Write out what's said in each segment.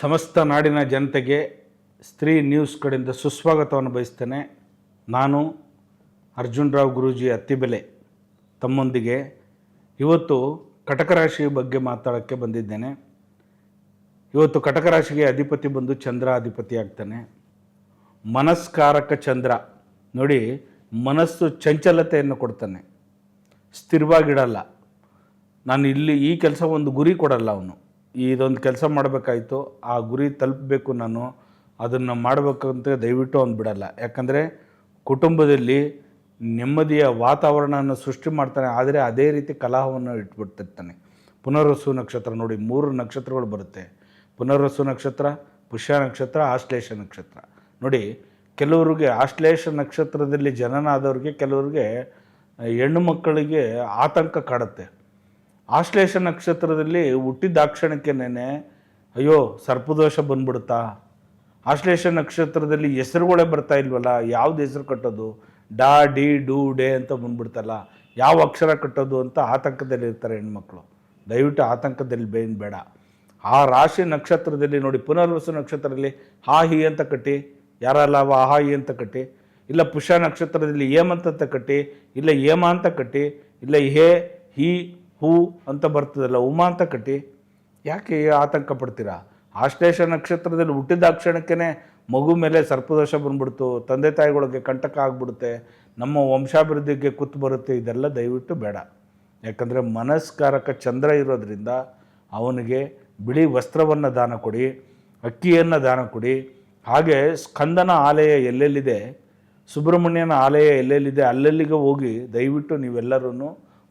ಸಮಸ್ತ ನಾಡಿನ ಜನತೆಗೆ ಸ್ತ್ರೀ ನ್ಯೂಸ್ ಕಡೆಯಿಂದ ಸುಸ್ವಾಗತವನ್ನು ಬಯಸ್ತೇನೆ. ನಾನು ಅರ್ಜುನ್ ರಾವ್ ಗುರೂಜಿ ಅತ್ತಿಬೆಲೆ ತಮ್ಮೊಂದಿಗೆ ಇವತ್ತು ಕಟಕ ರಾಶಿ ಬಗ್ಗೆ ಮಾತಾಡೋಕ್ಕೆ ಬಂದಿದ್ದೇನೆ. ಇವತ್ತು ಕಟಕ ರಾಶಿಗೆ ಅಧಿಪತಿ ಬಂದು ಚಂದ್ರ ಅಧಿಪತಿ ಆಗ್ತಾನೆ. ಮನಸ್ಕಾರಕ ಚಂದ್ರ ನೋಡಿ, ಮನಸ್ಸು ಚಂಚಲತೆಯನ್ನು ಕೊಡ್ತಾನೆ. ಸ್ಥಿರವಾಗಿಡಲ್ಲ. ನಾನು ಇಲ್ಲಿ ಈ ಕೆಲಸ ಒಂದು ಗುರಿ ಕೊಡಲ್ಲ ಅವನು. ಇದೊಂದು ಕೆಲಸ ಮಾಡಬೇಕಾಯ್ತು, ಆ ಗುರಿ ತಲುಪಬೇಕು ನಾನು, ಅದನ್ನು ಮಾಡಬೇಕಂತ ದಯವಿಟ್ಟು ಅವ್ನು ಬಿಡಲ್ಲ. ಯಾಕಂದರೆ ಕುಟುಂಬದಲ್ಲಿ ನೆಮ್ಮದಿಯ ವಾತಾವರಣವನ್ನು ಸೃಷ್ಟಿ ಮಾಡ್ತಾನೆ, ಆದರೆ ಅದೇ ರೀತಿ ಕಲಹವನ್ನು ಇಟ್ಬಿಡ್ತಿರ್ತಾನೆ. ಪುನರ್ವಸು ನಕ್ಷತ್ರ ನೋಡಿ, ಮೂರು ನಕ್ಷತ್ರಗಳು ಬರುತ್ತೆ. ಪುನರ್ವಸು ನಕ್ಷತ್ರ, ಪುಷ್ಯ ನಕ್ಷತ್ರ, ಆಶ್ಲೇಷ ನಕ್ಷತ್ರ. ನೋಡಿ, ಕೆಲವರಿಗೆ ಆಶ್ಲೇಷ ನಕ್ಷತ್ರದಲ್ಲಿ ಜನನ ಆದವ್ರಿಗೆ ಕೆಲವರಿಗೆ ಹೆಣ್ಣು ಮಕ್ಕಳಿಗೆ ಆತಂಕ ಕಾಡುತ್ತೆ. ಆಶ್ಲೇಷ ನಕ್ಷತ್ರದಲ್ಲಿ ಹುಟ್ಟಿದಾಕ್ಷಣಕ್ಕೇನೆ ಅಯ್ಯೋ, ಸರ್ಪದೋಷ ಬಂದ್ಬಿಡುತ್ತಾ? ಆಶ್ಲೇಷ ನಕ್ಷತ್ರದಲ್ಲಿ ಹೆಸರುಗಳೇ ಬರ್ತಾ ಇಲ್ವಲ್ಲ, ಯಾವ್ದು ಹೆಸರು ಕಟ್ಟೋದು? ಡಾ, ಡಿ, ಡೂ, ಡೇ ಅಂತ ಬಂದ್ಬಿಡ್ತಲ್ಲ, ಯಾವ ಅಕ್ಷರ ಕಟ್ಟೋದು ಅಂತ ಆತಂಕದಲ್ಲಿ ಇರ್ತಾರೆ ಹೆಣ್ಮಕ್ಳು. ದಯವಿಟ್ಟು ಆತಂಕದಲ್ಲಿ ಬೇನ್ ಬೇಡ. ಆ ರಾಶಿ ನಕ್ಷತ್ರದಲ್ಲಿ ನೋಡಿ, ಪುನರ್ವಸು ನಕ್ಷತ್ರದಲ್ಲಿ ಹಾ, ಹಿ ಅಂತ ಕಟ್ಟಿ, ಯಾರಲ್ಲ ಅವ ಹಾ, ಹಿ ಅಂತ ಕಟ್ಟಿ, ಇಲ್ಲ ಪುಷ್ಯ ನಕ್ಷತ್ರದಲ್ಲಿ ಏಮಂತ ಅಂತ ಕಟ್ಟಿ, ಇಲ್ಲ ಏಮ ಅಂತ ಕಟ್ಟಿ, ಇಲ್ಲ ಹೇ, ಹಿ ಹೂ ಅಂತ ಬರ್ತದಲ್ಲ, ಉಮಾ ಅಂತ ಕಟ್ಟಿ, ಯಾಕೆ ಆತಂಕ ಪಡ್ತೀರಾ? ಆಶ್ಲೇಷ ನಕ್ಷತ್ರದಲ್ಲಿ ಹುಟ್ಟಿದ ಕ್ಷಣಕ್ಕೇ ಮಗು ಮೇಲೆ ಸರ್ಪದೋಷ ಬಂದ್ಬಿಡ್ತು, ತಂದೆ ತಾಯಿಗಳಿಗೆ ಕಂಟಕ ಆಗ್ಬಿಡುತ್ತೆ, ನಮ್ಮ ವಂಶಾಭಿವೃದ್ಧಿಗೆ ಕುತ್ತು ಬರುತ್ತೆ, ಇದೆಲ್ಲ ದಯವಿಟ್ಟು ಬೇಡ. ಯಾಕಂದರೆ ಮನಸ್ಕಾರಕ ಚಂದ್ರ ಇರೋದ್ರಿಂದ ಅವನಿಗೆ ಬಿಳಿ ವಸ್ತ್ರವನ್ನು ದಾನ ಕೊಡಿ, ಅಕ್ಕಿಯನ್ನು ದಾನ ಕೊಡಿ. ಹಾಗೆ ಸ್ಕಂದನ ಆಲಯ ಎಲ್ಲೆಲ್ಲಿದೆ, ಸುಬ್ರಹ್ಮಣ್ಯನ ಆಲಯ ಎಲ್ಲೆಲ್ಲಿದೆ, ಅಲ್ಲೆಲ್ಲಿಗೆ ಹೋಗಿ ದಯವಿಟ್ಟು ನೀವೆಲ್ಲರೂ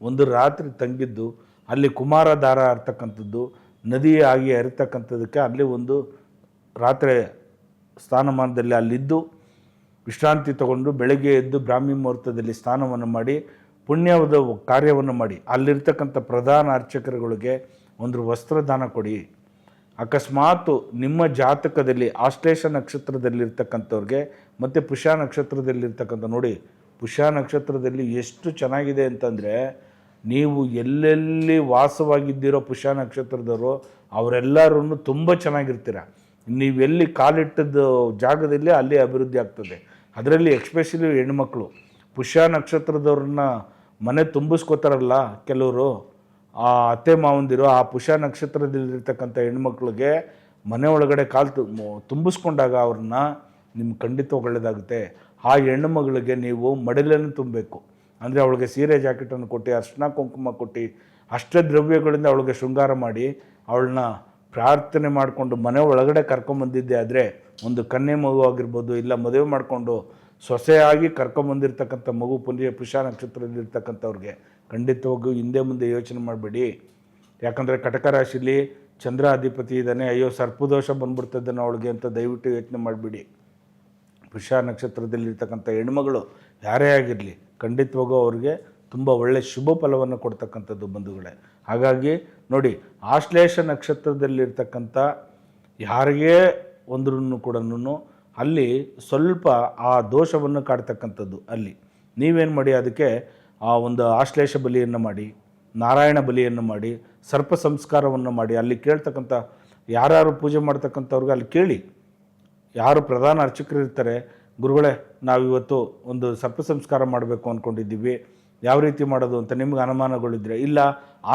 ಒಂದು ರಾತ್ರಿ ತಂಗಿದ್ದು, ಅಲ್ಲಿ ಕುಮಾರಧಾರ ಇರ್ತಕ್ಕಂಥದ್ದು ಆಗಿ ಹರಿತಕ್ಕಂಥದ್ದಕ್ಕೆ ಅಲ್ಲಿ ಒಂದು ರಾತ್ರಿ ಸ್ಥಾನಮಾನದಲ್ಲಿ ಅಲ್ಲಿದ್ದು, ವಿಶ್ರಾಂತಿ ತಗೊಂಡು ಬೆಳಗ್ಗೆ ಎದ್ದು ಬ್ರಾಹ್ಮಿ ಮುಹೂರ್ತದಲ್ಲಿ ಸ್ನಾನವನ್ನು ಮಾಡಿ, ಪುಣ್ಯದ ಕಾರ್ಯವನ್ನು ಮಾಡಿ, ಅಲ್ಲಿರ್ತಕ್ಕಂಥ ಪ್ರಧಾನ ಅರ್ಚಕರುಗಳಿಗೆ ಒಂದು ವಸ್ತ್ರದಾನ ಕೊಡಿ. ಅಕಸ್ಮಾತ್ ನಿಮ್ಮ ಜಾತಕದಲ್ಲಿ ಆಶ್ಲೇಷ ನಕ್ಷತ್ರದಲ್ಲಿರ್ತಕ್ಕಂಥವ್ರಿಗೆ ಮತ್ತು ಪುಷ್ಯ ನಕ್ಷತ್ರದಲ್ಲಿರ್ತಕ್ಕಂಥ ನೋಡಿ, ಪುಷ್ಯ ನಕ್ಷತ್ರದಲ್ಲಿ ಎಷ್ಟು ಚೆನ್ನಾಗಿದೆ ಅಂತಂದರೆ ನೀವು ಎಲ್ಲೆಲ್ಲಿ ವಾಸವಾಗಿದ್ದೀರೋ ಪುಷ್ಯ ನಕ್ಷತ್ರದವರು ಅವರೆಲ್ಲರೂ ತುಂಬ ಚೆನ್ನಾಗಿರ್ತೀರ. ನೀವೆಲ್ಲಿ ಕಾಲಿಟ್ಟದ ಜಾಗದಲ್ಲಿ ಅಲ್ಲಿ ಅಭಿವೃದ್ಧಿ ಆಗ್ತದೆ. ಅದರಲ್ಲಿ ಎಕ್ಸ್ಪೆಷಲಿ ಹೆಣ್ಮಕ್ಳು. ಪುಷ್ಯ ನಕ್ಷತ್ರದವ್ರನ್ನ ಮನೆ ತುಂಬಿಸ್ಕೋತಾರಲ್ಲ ಕೆಲವರು, ಆ ಅತ್ತೆ ಮಾವಂದಿರು, ಆ ಪುಷ್ಯ ನಕ್ಷತ್ರದಲ್ಲಿರ್ತಕ್ಕಂಥ ಹೆಣ್ಮಕ್ಳಿಗೆ ಮನೆ ಒಳಗಡೆ ಕಾಲು ತುಂಬಿಸ್ಕೊಂಡಾಗ ಅವ್ರನ್ನ ನಿಮ್ಗೆ ಖಂಡಿತ ಒಳ್ಳೆಯದಾಗುತ್ತೆ ಆ ಹೆಣ್ಣು ಮಗಳಿಗೆ ನೀವು ಮಡಿಲನ್ನು ತುಂಬಬೇಕು. ಅಂದರೆ ಅವಳಿಗೆ ಸೀರೆ ಜಾಕೆಟನ್ನು ಕೊಟ್ಟು, ಅರ್ಶನ ಕುಂಕುಮ ಕೊಟ್ಟು, ಅಷ್ಟ ದ್ರವ್ಯಗಳಿಂದ ಅವಳಿಗೆ ಶೃಂಗಾರ ಮಾಡಿ, ಅವಳನ್ನ ಪ್ರಾರ್ಥನೆ ಮಾಡಿಕೊಂಡು ಮನೆ ಒಳಗಡೆ ಕರ್ಕೊಂಬಂದಿದ್ದೆ ಆದರೆ ಒಂದು ಕನ್ಯೆ ಮಗು ಆಗಿರ್ಬೋದು ಇಲ್ಲ ಮದುವೆ ಮಾಡಿಕೊಂಡು ಸೊಸೆಯಾಗಿ ಕರ್ಕೊಂಬಂದಿರ್ತಕ್ಕಂಥ ಮಗು ಪುಂಜ ಪುಷ ನಕ್ಷತ್ರದಲ್ಲಿರ್ತಕ್ಕಂಥವ್ರಿಗೆ ಖಂಡಿತವಾಗೂ ಹಿಂದೆ ಮುಂದೆ ಯೋಚನೆ ಮಾಡಬೇಡಿ. ಯಾಕಂದರೆ ಕಟಕ ರಾಶಿಲಿ ಚಂದ್ರ ಅಧಿಪತಿ ಇದ್ದಾನೆ. ಅಯ್ಯೋ, ಸರ್ಪದೋಷ ಬಂದ್ಬಿಡ್ತದನ್ನು ಅವಳಿಗೆ ಅಂತ ದಯವಿಟ್ಟು ಯೋಚನೆ ಮಾಡಿಬಿಡಿ. ಪುಷ್ಯ ನಕ್ಷತ್ರದಲ್ಲಿರ್ತಕ್ಕಂಥ ಹೆಣ್ಮಗಳು ಯಾರೇ ಆಗಿರಲಿ ಖಂಡಿತವಾಗೂ ಅವ್ರಿಗೆ ತುಂಬ ಒಳ್ಳೆಯ ಶುಭ ಫಲವನ್ನು ಕೊಡ್ತಕ್ಕಂಥದ್ದು ಬಂಧುಗಳೇ. ಹಾಗಾಗಿ ನೋಡಿ, ಆಶ್ಲೇಷ ನಕ್ಷತ್ರದಲ್ಲಿರ್ತಕ್ಕಂಥ ಯಾರಿಗೇ ಒಂದ್ರೂ ಕೂಡ ಅಲ್ಲಿ ಸ್ವಲ್ಪ ಆ ದೋಷವನ್ನು ಕಾಡ್ತಕ್ಕಂಥದ್ದು ಅಲ್ಲಿ. ನೀವೇನು ಮಾಡಿ ಅದಕ್ಕೆ ಆ ಒಂದು ಆಶ್ಲೇಷ ಬಲಿಯನ್ನು ಮಾಡಿ, ನಾರಾಯಣ ಬಲಿಯನ್ನು ಮಾಡಿ, ಸರ್ಪ ಸಂಸ್ಕಾರವನ್ನು ಮಾಡಿ, ಅಲ್ಲಿ ಕೇಳ್ತಕ್ಕಂಥ ಯಾರ್ಯಾರು ಪೂಜೆ ಮಾಡ್ತಕ್ಕಂಥವ್ರಿಗೆ ಅಲ್ಲಿ ಕೇಳಿ. ಯಾರು ಪ್ರಧಾನ ಅರ್ಚಕರು ಇರ್ತಾರೆ ಗುರುಗಳೇ, ನಾವಿವತ್ತು ಒಂದು ಸರ್ಪ ಸಂಸ್ಕಾರ ಮಾಡಬೇಕು ಅಂದ್ಕೊಂಡಿದ್ದೀವಿ ಯಾವ ರೀತಿ ಮಾಡೋದು ಅಂತ ನಿಮ್ಗೆ ಅನುಮಾನಗಳಿದ್ರೆ, ಇಲ್ಲ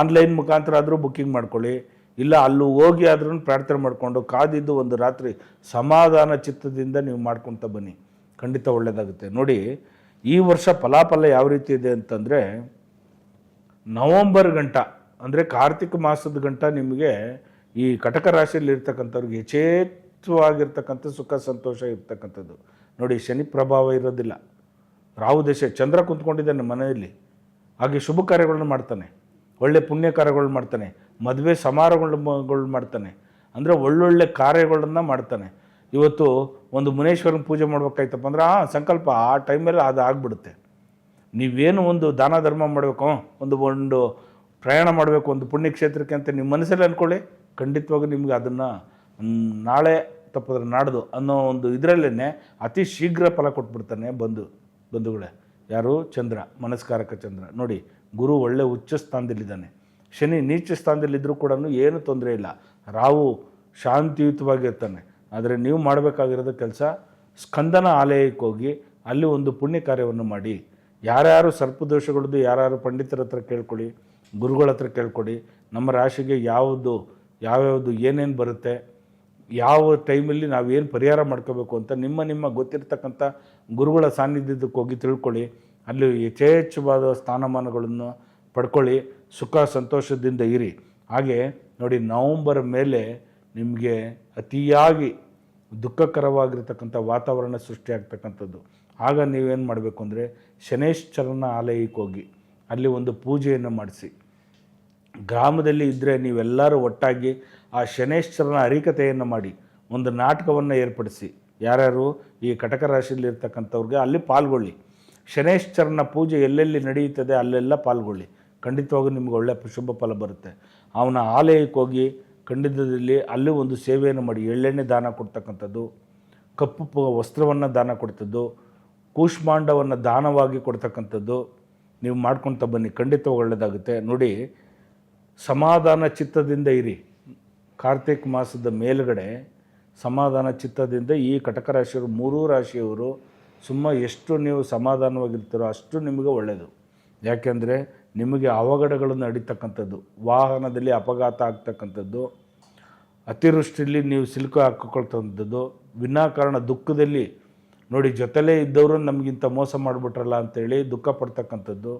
ಆನ್ಲೈನ್ ಮುಖಾಂತರ ಆದರೂ ಬುಕ್ಕಿಂಗ್ ಮಾಡ್ಕೊಳ್ಳಿ, ಇಲ್ಲ ಅಲ್ಲೂ ಹೋಗಿ ಆದ್ರೂ ಪ್ರಾರ್ಥನೆ ಮಾಡಿಕೊಂಡು ಕಾದಿದ್ದು ಒಂದು ರಾತ್ರಿ ಸಮಾಧಾನ ಚಿತ್ತದಿಂದ ನೀವು ಮಾಡ್ಕೊತ ಬನ್ನಿ. ಖಂಡಿತ ಒಳ್ಳೆಯದಾಗುತ್ತೆ ನೋಡಿ, ಈ ವರ್ಷ ಫಲಾಫಲ ಯಾವ ರೀತಿ ಇದೆ ಅಂತಂದರೆ, ನವಂಬರ್ ಗಂಟ, ಅಂದರೆ ಕಾರ್ತಿಕ ಮಾಸದ ಗಂಟ ನಿಮಗೆ ಈ ಕಟಕ ರಾಶಿಯಲ್ಲಿ ಇರ್ತಕ್ಕಂಥವ್ರಿಗೆ ಯಥೇಚ್ಛವಾಗಿರ್ತಕ್ಕಂಥ ಸುಖ, ಸಂತೋಷ ಇರ್ತಕ್ಕಂಥದ್ದು. ನೋಡಿ ಶನಿ ಪ್ರಭಾವ ಇರೋದಿಲ್ಲ. ರಾಹು ದೇಶ ಚಂದ್ರ ಕುಂತ್ಕೊಂಡಿದ್ದಾನೆ ಮನೆಯಲ್ಲಿ. ಹಾಗೆ ಶುಭ ಕಾರ್ಯಗಳನ್ನ ಮಾಡ್ತಾನೆ. ಒಳ್ಳೆ ಪುಣ್ಯ ಕಾರ್ಯಗಳು ಮಾಡ್ತಾನೆ. ಮದುವೆ ಸಮಾರಂಭಗಳು ಮಾಡ್ತಾನೆ. ಅಂದರೆ ಒಳ್ಳೊಳ್ಳೆ ಕಾರ್ಯಗಳನ್ನು ಮಾಡ್ತಾನೆ. ಇವತ್ತು ಒಂದು ಮುನೇಶ್ವರನ ಪೂಜೆ ಮಾಡ್ಬೇಕಾಯ್ತಪ್ಪ ಅಂದ್ರೆ, ಆ ಸಂಕಲ್ಪ ಆ ಟೈಮಲ್ಲಿ ಅದು ಆಗ್ಬಿಡುತ್ತೆ. ನೀವೇನು ಒಂದು ದಾನ ಧರ್ಮ ಮಾಡಬೇಕು ಒಂದು ಒಂದು ಪ್ರಯಾಣ ಮಾಡಬೇಕು, ಒಂದು ಪುಣ್ಯಕ್ಷೇತ್ರಕ್ಕೆ ಅಂತ ನಿಮ್ಮ ಮನಸ್ಸಲ್ಲಿ ಅಂದ್ಕೊಳ್ಳಿ ಖಂಡಿತವಾಗಿ ನಿಮ್ಗೆ ಅದನ್ನು ನಾಳೆ ತಪ್ಪಿದ್ರೆ ನಾಡ್ದು ಅನ್ನೋ ಒಂದು ಇದರಲ್ಲೇ ಅತಿ ಶೀಘ್ರ ಫಲ ಕೊಟ್ಬಿಡ್ತಾನೆ ಬಂಧು, ಬಂಧುಗಳೇ. ಯಾರು? ಚಂದ್ರ, ಮನಸ್ಕಾರಕ ಚಂದ್ರ. ನೋಡಿ, ಗುರು ಒಳ್ಳೆ ಉಚ್ಚ ಸ್ಥಾನದಲ್ಲಿದ್ದಾನೆ. ಶನಿ ನೀಚ ಸ್ಥಾನದಲ್ಲಿದ್ದರೂ ಕೂಡ ಏನು ತೊಂದರೆ ಇಲ್ಲ. ರಾವು ಶಾಂತಿಯುತವಾಗಿರ್ತಾನೆ ಆದರೆ ನೀವು ಮಾಡಬೇಕಾಗಿರೋದು ಕೆಲಸ, ಸ್ಕಂದನ ಆಲಯಕ್ಕೆ ಹೋಗಿ ಅಲ್ಲಿ ಒಂದು ಪುಣ್ಯ ಕಾರ್ಯವನ್ನು ಮಾಡಿ. ಯಾರ್ಯಾರು ಸರ್ಪದೋಷಗಳದ್ದು, ಯಾರ್ಯಾರು ಪಂಡಿತರ ಹತ್ರ ಕೇಳ್ಕೊಳ್ಳಿ, ಗುರುಗಳ ಹತ್ರ ಕೇಳ್ಕೊಡಿ ನಮ್ಮ ರಾಶಿಗೆ ಯಾವುದು, ಯಾವ್ಯಾವುದು ಏನೇನು ಬರುತ್ತೆ ಯಾವ ಟೈಮಲ್ಲಿ ನಾವೇನು ಪರಿಹಾರ ಮಾಡ್ಕೋಬೇಕು ಅಂತ ನಿಮ್ಮ ನಿಮ್ಮ ಗೊತ್ತಿರತಕ್ಕಂಥ ಗುರುಗಳ ಸಾನ್ನಿಧ್ಯಕ್ಕೆ ಹೋಗಿ ತಿಳ್ಕೊಳ್ಳಿ. ಅಲ್ಲಿ ಯಥೇಚ್ಛವಾದ ಸ್ಥಾನಮಾನಗಳನ್ನು ಪಡ್ಕೊಳ್ಳಿ. ಸುಖ ಸಂತೋಷದಿಂದ ಇರಿ. ಹಾಗೆ ನೋಡಿ ನವಂಬರ್ ಮೇಲೆ ನಿಮಗೆ ಅತಿಯಾಗಿ ದುಃಖಕರವಾಗಿರ್ತಕ್ಕಂಥ ವಾತಾವರಣ ಸೃಷ್ಟಿಯಾಗ್ತಕ್ಕಂಥದ್ದು. ಆಗ ನೀವೇನು ಮಾಡಬೇಕು ಅಂದರೆ ಶನೇಶ್ವರನ ಆಲಯಕ್ಕೆ ಹೋಗಿ ಅಲ್ಲಿ ಒಂದು ಪೂಜೆಯನ್ನು ಮಾಡಿಸಿ. ಗ್ರಾಮದಲ್ಲಿ ಇದ್ದರೆ ನೀವೆಲ್ಲರೂ ಒಟ್ಟಾಗಿ ಆ ಶನೇಶ್ವರನ ಅರಿಕತೆಯನ್ನು ಮಾಡಿ, ಒಂದು ನಾಟಕವನ್ನು ಏರ್ಪಡಿಸಿ. ಯಾರ್ಯಾರು ಈ ಕಟಕ ರಾಶಿಯಲ್ಲಿ ಇರ್ತಕ್ಕಂಥವ್ರಿಗೆ ಅಲ್ಲಿ ಪಾಲ್ಗೊಳ್ಳಿ. ಶನೇಶ್ವರನ ಪೂಜೆ ಎಲ್ಲೆಲ್ಲಿ ನಡೆಯುತ್ತದೆ ಅಲ್ಲೆಲ್ಲ ಪಾಲ್ಗೊಳ್ಳಿ. ಖಂಡಿತವಾಗೂ ನಿಮ್ಗೆ ಒಳ್ಳೆಯ ಶುಭ ಫಲ ಬರುತ್ತೆ. ಅವನ ಆಲಯಕ್ಕೆ ಹೋಗಿ ಖಂಡಿತದಲ್ಲಿ ಅಲ್ಲಿ ಒಂದು ಸೇವೆಯನ್ನು ಮಾಡಿ, ಎಳ್ಳೆಣ್ಣೆ ದಾನ ಕೊಡ್ತಕ್ಕಂಥದ್ದು, ಕಪ್ಪು ವಸ್ತ್ರವನ್ನು ದಾನ ಕೊಡ್ತದ್ದು, ಕೂಷ್ಮಾಂಡವನ್ನು ದಾನವಾಗಿ ಕೊಡ್ತಕ್ಕಂಥದ್ದು, ನೀವು ಮಾಡ್ಕೊಳ್ತಾ ಬನ್ನಿ. ಖಂಡಿತ ಒಳ್ಳೆಯದಾಗುತ್ತೆ ನೋಡಿ, ಸಮಾಧಾನ ಚಿತ್ತದಿಂದ ಇರಿ. ಕಾರ್ತಿಕ್ ಮಾಸದ ಮೇಲುಗಡೆ ಸಮಾಧಾನ ಚಿತ್ತದಿಂದ ಈ ಕಟಕ ರಾಶಿಯವರು, ಮೂರೂ ರಾಶಿಯವರು ಸುಮ್ಮ ಎಷ್ಟು ನೀವು ಸಮಾಧಾನವಾಗಿರ್ತೀರೋ ಅಷ್ಟು ನಿಮಗೆ ಒಳ್ಳೆಯದು ಯಾಕೆಂದರೆ ನಿಮಗೆ ಅವಘಡಗಳನ್ನು ನಡೀತಕ್ಕಂಥದ್ದು ವಾಹನದಲ್ಲಿ ಅಪಘಾತ ಆಗ್ತಕ್ಕಂಥದ್ದು, ಅತಿವೃಷ್ಟಿಯಲ್ಲಿ ನೀವು ಸಿಲುಕು ಹಾಕಿಕೊಳ್ತಕ್ಕಂಥದ್ದು, ವಿನಾಕಾರಣ ದುಃಖದಲ್ಲಿ ನೋಡಿ ಜೊತೆಲೇ ಇದ್ದವರು ನಮಗಿಂತ ಮೋಸ ಮಾಡಿಬಿಟ್ರಲ್ಲ ಅಂತೇಳಿ ದುಃಖ ಪಡ್ತಕ್ಕಂಥದ್ದು,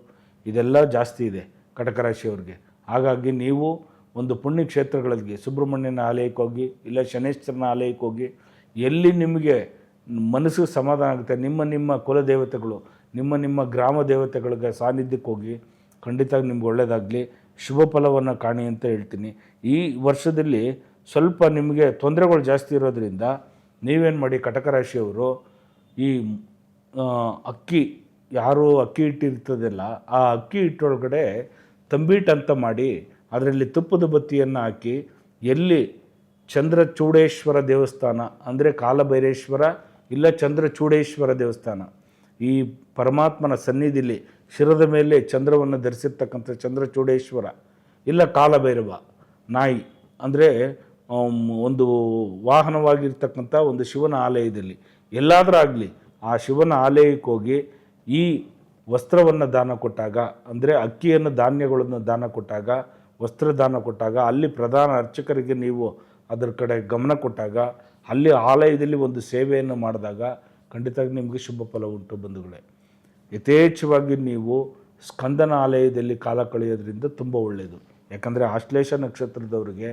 ಇದೆಲ್ಲ ಜಾಸ್ತಿ ಇದೆ ಕಟಕ ರಾಶಿಯವ್ರಿಗೆ. ಹಾಗಾಗಿ ನೀವು ಒಂದು ಪುಣ್ಯ ಕ್ಷೇತ್ರಗಳಿಗೆ ಸುಬ್ರಹ್ಮಣ್ಯನ ಆಲಯಕ್ಕೆ ಹೋಗಿ, ಇಲ್ಲ ಶನೇಶ್ವರನ ಆಲಯಕ್ಕೆ ಹೋಗಿ, ಎಲ್ಲಿ ನಿಮಗೆ ಮನಸ್ಸಿಗೆ ಸಮಾಧಾನ ಆಗುತ್ತೆ? ನಿಮ್ಮ ನಿಮ್ಮ ಕುಲದೇವತೆಗಳು, ನಿಮ್ಮ ನಿಮ್ಮ ಗ್ರಾಮ ದೇವತೆಗಳಿಗೆ ಸಾನ್ನಿಧ್ಯಕ್ಕೆ ಹೋಗಿ, ಖಂಡಿತ ನಿಮ್ಗೆ ಒಳ್ಳೆಯದಾಗಲಿ ಶುಭ ಫಲವನ್ನು ಕಾಣಿ ಅಂತ ಹೇಳ್ತೀನಿ. ಈ ವರ್ಷದಲ್ಲಿ ಸ್ವಲ್ಪ ನಿಮಗೆ ತೊಂದರೆಗಳು ಜಾಸ್ತಿ ಇರೋದ್ರಿಂದ ನೀವೇನು ಮಾಡಿ ಕಟಕ ರಾಶಿಯವರು ಈ ಅಕ್ಕಿ, ಯಾರು ಅಕ್ಕಿ ಹಿಟ್ಟಿರ್ತದಲ್ಲ, ಆ ಅಕ್ಕಿ ಹಿಟ್ಟೊಳಗಡೆ ತಂಬೀಟ್ ಅಂತ ಮಾಡಿ ಅದರಲ್ಲಿ ತುಪ್ಪದ ಬತ್ತಿಯನ್ನು ಹಾಕಿ ಎಲ್ಲಿ ಚಂದ್ರಚೂಡೇಶ್ವರ ದೇವಸ್ಥಾನ, ಅಂದರೆ ಕಾಲಭೈರೇಶ್ವರ ಇಲ್ಲ ಚಂದ್ರಚೂಡೇಶ್ವರ ದೇವಸ್ಥಾನ, ಈ ಪರಮಾತ್ಮನ ಸನ್ನಿಧಿಲಿ ಶಿರದ ಮೇಲೆ ಚಂದ್ರವನ್ನು ಧರಿಸಿರ್ತಕ್ಕಂಥ ಚಂದ್ರಚೂಡೇಶ್ವರ ಇಲ್ಲ ಕಾಲಭೈರವ ನಾಯಿ, ಅಂದರೆ ಒಂದು ವಾಹನವಾಗಿರ್ತಕ್ಕಂಥ ಒಂದು ಶಿವನ ಆಲಯದಲ್ಲಿ. ಎಲ್ಲಾದರೂ ಆಗಲಿ, ಆ ಶಿವನ ಆಲಯಕ್ಕೆ ಹೋಗಿ ಈ ವಸ್ತ್ರವನ್ನು ದಾನ ಕೊಟ್ಟಾಗ, ಅಂದರೆ ಅಕ್ಕಿಯನ್ನು ಧಾನ್ಯಗಳನ್ನು ದಾನ ಕೊಟ್ಟಾಗ ವಸ್ತ್ರ ದಾನ ಕೊಟ್ಟಾಗ, ಅಲ್ಲಿ ಪ್ರಧಾನ ಅರ್ಚಕರಿಗೆ ನೀವು ಅದರ ಕಡೆ ಗಮನ ಕೊಟ್ಟಾಗ, ಅಲ್ಲಿ ಆಲಯದಲ್ಲಿ ಒಂದು ಸೇವೆಯನ್ನು ಮಾಡಿದಾಗ ಖಂಡಿತ ನಿಮಗೆ ಶುಭ ಫಲ ಉಂಟು ಬಂಧುಗಳೇ. ಯಥೇಚ್ಛವಾಗಿ ನೀವು ಸ್ಕಂದನ ಆಲಯದಲ್ಲಿ ಕಾಲ ಕಳೆಯೋದ್ರಿಂದ ತುಂಬ ಒಳ್ಳೆಯದು ಯಾಕಂದರೆ ಆಶ್ಲೇಷ ನಕ್ಷತ್ರದವ್ರಿಗೆ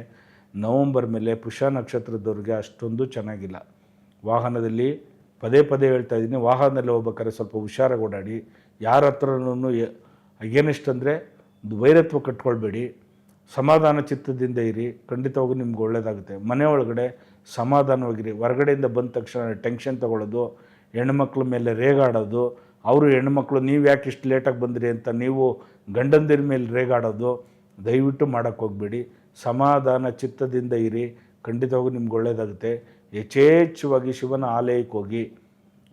ನವಂಬರ್ ಮೇಲೆ ಪುಷ ನಕ್ಷತ್ರದವ್ರಿಗೆ ಅಷ್ಟೊಂದು ಚೆನ್ನಾಗಿಲ್ಲ. ವಾಹನದಲ್ಲಿ ಪದೇ ಪದೇ ಹೇಳ್ತಾ ಇದ್ದೀನಿ, ವಾಹನದಲ್ಲಿ ಹೋಗ್ಬೇಕಾದ್ರೆ ಸ್ವಲ್ಪ ಹುಷಾರಾಗಿ ಓಡಾಡಿ, ಯಾರ ಹತ್ರನೂ ಏನಿಷ್ಟಂದರೆ ವೈರತ್ವ ಕಟ್ಕೊಳ್ಬೇಡಿ. ಸಮಾಧಾನ ಚಿತ್ತದಿಂದ ಇರಿ, ಖಂಡಿತವಾಗೂ ನಿಮ್ಗೆ ಒಳ್ಳೆಯದಾಗುತ್ತೆ ಮನೆ ಒಳಗಡೆ ಸಮಾಧಾನವಾಗಿರಿ. ಹೊರಗಡೆಯಿಂದ ಬಂದ ತಕ್ಷಣ ಟೆನ್ಷನ್ ತಗೊಳ್ಳೋದು, ಹೆಣ್ಮಕ್ಳ ಮೇಲೆ ರೇಗಾಡೋದು, ಅವರು ಹೆಣ್ಮಕ್ಳು ನೀವು ಯಾಕೆ ಇಷ್ಟು ಲೇಟಾಗಿ ಬಂದಿರಿ ಅಂತ ನೀವು ಗಂಡಂದಿರ ಮೇಲೆ ರೇಗಾಡೋದು, ದಯವಿಟ್ಟು ಮಾಡೋಕ್ಕೆ ಹೋಗಬೇಡಿ. ಸಮಾಧಾನ ಚಿತ್ತದಿಂದ ಇರಿ, ಖಂಡಿತವಾಗೂ ನಿಮ್ಗೆ ಒಳ್ಳೆಯದಾಗುತ್ತೆ ಯಥೇಚ್ಛವಾಗಿ ಶಿವನ ಆಲಯಕ್ಕೆ ಹೋಗಿ,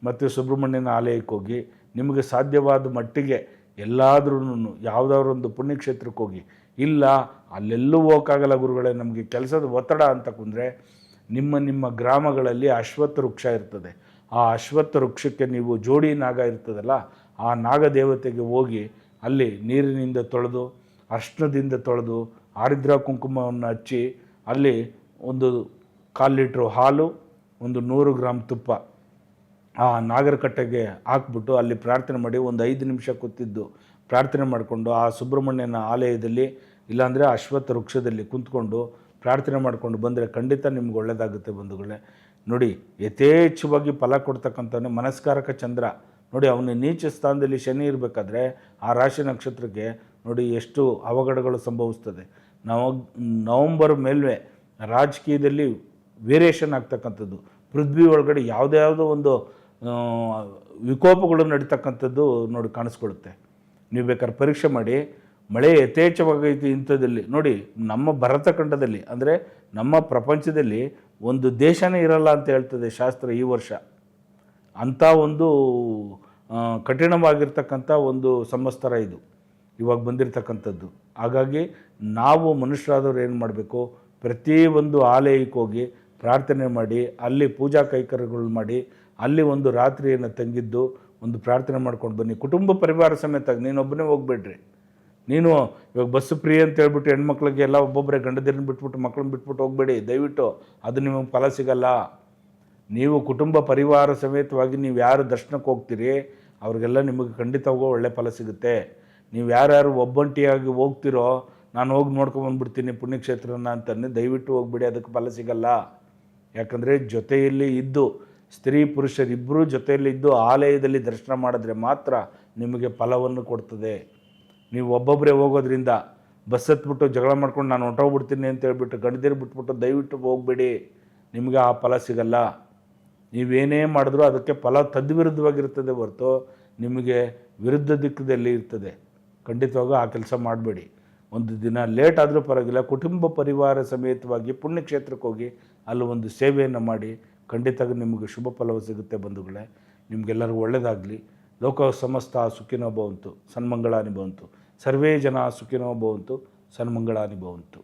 ಮತ್ತು ಸುಬ್ರಹ್ಮಣ್ಯನ ಆಲಯಕ್ಕೆ ಹೋಗಿ, ನಿಮಗೆ ಸಾಧ್ಯವಾದ ಮಟ್ಟಿಗೆ ಎಲ್ಲಾದ್ರೂ ಯಾವುದಾದ್ರೊಂದು ಪುಣ್ಯಕ್ಷೇತ್ರಕ್ಕೆ ಹೋಗಿ ಇಲ್ಲ, ಅಲ್ಲೆಲ್ಲೂ ಹೋಗೋಕ್ಕಾಗಲ್ಲ ಗುರುಗಳೇ, ನಮಗೆ ಕೆಲಸದ ಒತ್ತಡ ಅಂತ ಕುಂದ್ರೆ ನಿಮ್ಮ ನಿಮ್ಮ ಗ್ರಾಮಗಳಲ್ಲಿ ಅಶ್ವತ್ಥ ವೃಕ್ಷ ಇರ್ತದೆ. ಆ ಅಶ್ವತ್ಥ ವೃಕ್ಷಕ್ಕೆ ನೀವು ಜೋಡಿ ನಾಗ ಇರ್ತದಲ್ಲ, ಆ ನಾಗ ದೇವತೆಗೆ ಹೋಗಿ ಅಲ್ಲಿ ನೀರಿನಿಂದ ತೊಳೆದು, ಅರ್ಶನದಿಂದ ತೊಳೆದು, ಆರಿದ್ರ ಕುಂಕುಮವನ್ನು ಹಚ್ಚಿ, ಅಲ್ಲಿ ಒಂದು ಕಾಲು ಲೀಟ್ರು ಹಾಲು, ಒಂದು ನೂರು ಗ್ರಾಮ್ ತುಪ್ಪ ಆ ನಾಗರಕಟ್ಟೆಗೆ ಹಾಕ್ಬಿಟ್ಟು ಅಲ್ಲಿ ಪ್ರಾರ್ಥನೆ ಮಾಡಿ ಒಂದು ಐದು ನಿಮಿಷ ಕೂತಿದ್ದು. ಪ್ರಾರ್ಥನೆ ಮಾಡಿಕೊಂಡು ಆ ಸುಬ್ರಹ್ಮಣ್ಯನ ಆಲಯದಲ್ಲಿ ಇಲ್ಲಾಂದರೆ ಅಶ್ವತ್ಥ ವೃಕ್ಷದಲ್ಲಿ ಕುಂತ್ಕೊಂಡು ಪ್ರಾರ್ಥನೆ ಮಾಡಿಕೊಂಡು ಬಂದರೆ ಖಂಡಿತ ನಿಮ್ಗೆ ಒಳ್ಳೆಯದಾಗುತ್ತೆ ಬಂಧುಗಳೇ. ನೋಡಿ, ಯಥೇಚ್ಛವಾಗಿ ಫಲ ಕೊಡ್ತಕ್ಕಂಥವನ್ನೇ ಮನಸ್ಕಾರಕ ಚಂದ್ರ. ನೋಡಿ, ಅವನು ನೀಚ ಸ್ಥಾನದಲ್ಲಿ ಶನಿ ಇರಬೇಕಾದ್ರೆ ಆ ರಾಶಿ ನಕ್ಷತ್ರಕ್ಕೆ ನೋಡಿ ಎಷ್ಟು ಅವಘಡಗಳು ಸಂಭವಿಸ್ತದೆ. ನವ, ನವಂಬರ್ ಮೇಲ್ವೆ ರಾಜಕೀಯದಲ್ಲಿ ವೇರಿಯೇಷನ್ ಆಗ್ತಕ್ಕಂಥದ್ದು. ಪೃಥ್ವಿ ಒಳಗಡೆ ಯಾವುದೇ ಯಾವುದೋ ಒಂದು ವಿಕೋಪಗಳು ನಡೀತಕ್ಕಂಥದ್ದು ನೋಡಿ ಕಾಣಿಸ್ಕೊಳುತ್ತೆ ನೀವು ಬೇಕಾದ್ರೆ ಪರೀಕ್ಷೆ ಮಾಡಿ ಮಳೆ ಯಥೇಚ್ಛವಾಗೈತಿ ಇಂಥದ್ದಲ್ಲಿ ನೋಡಿ, ನಮ್ಮ ಭರತಖಂಡದಲ್ಲಿ ಅಂದರೆ ನಮ್ಮ ಪ್ರಪಂಚದಲ್ಲಿ ಒಂದು ದೇಶನೇ ಇರಲ್ಲ ಅಂತ ಹೇಳ್ತದೆ ಶಾಸ್ತ್ರ ಈ ವರ್ಷ. ಅಂಥ ಒಂದು ಕಠಿಣವಾಗಿರ್ತಕ್ಕಂಥ ಒಂದು ಸಮಸ್ತರ ಇದು. ಇವಾಗ ಬಂದಿರತಕ್ಕಂಥದ್ದು. ಹಾಗಾಗಿ ನಾವು ಮನುಷ್ಯರಾದವ್ರು ಏನು ಮಾಡಬೇಕು? ಪ್ರತಿ ಒಂದು ಆಲಯಕ್ಕೆ ಹೋಗಿ ಪ್ರಾರ್ಥನೆ ಮಾಡಿ, ಅಲ್ಲಿ ಪೂಜಾ ಕೈಕರ್ಯಗಳು ಮಾಡಿ, ಅಲ್ಲಿ ಒಂದು ರಾತ್ರಿಯನ್ನು ತಂಗಿದ್ದು ಒಂದು ಪ್ರಾರ್ಥನೆ ಮಾಡ್ಕೊಂಡು ಬನ್ನಿ. ಕುಟುಂಬ ಪರಿವಾರ ಸಮೇತ ನೀನೊಬ್ಬನೇ ಹೋಗ್ಬೇಡ್ರಿ. ನೀನು ಇವಾಗ ಬಸ್ಸು ಫ್ರೀ ಅಂತ ಹೇಳ್ಬಿಟ್ಟು ಹೆಣ್ಮಕ್ಳಿಗೆ ಎಲ್ಲ ಒಬ್ಬೊಬ್ಬರೇ ಗಂಡದಿರನ್ನ ಬಿಟ್ಬಿಟ್ಟು ಮಕ್ಕಳನ್ನ ಬಿಟ್ಬಿಟ್ಟು ಹೋಗಬೇಡಿ, ದಯವಿಟ್ಟು ಅದು ನಿಮಗೆ ಫಲ ಸಿಗಲ್ಲ. ನೀವು ಕುಟುಂಬ ಪರಿವಾರ ಸಮೇತವಾಗಿ ನೀವು ಯಾರು ದರ್ಶನಕ್ಕೆ ಹೋಗ್ತೀರಿ, ಅವ್ರಿಗೆಲ್ಲ ನಿಮಗೆ ಖಂಡಿತವಾಗೂ ಒಳ್ಳೆ ಫಲ ಸಿಗುತ್ತೆ. ನೀವು ಯಾರ್ಯಾರು ಒಬ್ಬಂಟಿಯಾಗಿ ಹೋಗ್ತಿರೋ, ನಾನು ಹೋಗಿ ನೋಡ್ಕೊಂಬಂದ್ಬಿಡ್ತೀನಿ ಪುಣ್ಯಕ್ಷೇತ್ರನ ಅಂತಂದು ದಯವಿಟ್ಟು ಹೋಗ್ಬಿಡಿ, ಅದಕ್ಕೆ ಫಲ ಸಿಗಲ್ಲ. ಯಾಕಂದರೆ ಜೊತೆಯಲ್ಲಿ ಇದ್ದು, ಸ್ತ್ರೀ ಪುರುಷರಿಬ್ಬರೂ ಜೊತೆಯಲ್ಲಿ ಇದ್ದು ಆಲಯದಲ್ಲಿ ದರ್ಶನ ಮಾಡಿದ್ರೆ ಮಾತ್ರ ನಿಮಗೆ ಫಲವನ್ನು ಕೊಡ್ತದೆ. ನೀವು ಒಬ್ಬೊಬ್ಬರೇ ಹೋಗೋದ್ರಿಂದ ಬಸ್ ಹತ್ಬಿಟ್ಟು ಜಗಳ ಮಾಡ್ಕೊಂಡು ನಾನು ಹೊಂಟೋಗ್ಬಿಡ್ತೀನಿ ಅಂತ ಹೇಳ್ಬಿಟ್ಟು ಗಂಡದಿರು ಬಿಟ್ಬಿಟ್ಟು ದಯವಿಟ್ಟು ಹೋಗಬೇಡಿ. ನಿಮಗೆ ಆ ಫಲ ಸಿಗಲ್ಲ. ನೀವೇನೇ ಮಾಡಿದ್ರೂ ಅದಕ್ಕೆ ಫಲ ತದ್ವಿರುದ್ಧವಾಗಿರ್ತದೆ ಹೊರತು ನಿಮಗೆ ವಿರುದ್ಧ ದಿಕ್ಕದಲ್ಲಿ ಇರ್ತದೆ. ಖಂಡಿತವಾಗೂ ಆ ಕೆಲಸ ಮಾಡಬೇಡಿ. ಒಂದು ದಿನ ಲೇಟ್ ಆದರೂ ಪರವಾಗಿಲ್ಲ, ಕುಟುಂಬ ಪರಿವಾರ ಸಮೇತವಾಗಿ ಪುಣ್ಯಕ್ಷೇತ್ರಕ್ಕೆ ಹೋಗಿ ಅಲ್ಲಿ ಒಂದು ಸೇವೆಯನ್ನು ಮಾಡಿ ಖಂಡಿತ ನಿಮಗೆ ಶುಭ ಫಲವು ಸಿಗುತ್ತೆ ಬಂಧುಗಳೇ. ನಿಮಗೆಲ್ಲರಿಗೂ ಒಳ್ಳೆಯದಾಗಲಿ లోక సమస్త సుఖినో భవంతు సన్మంగళాని భవంతు. సర్వే జన సుఖినో భవంతు సన్మంగళాని భవంతు.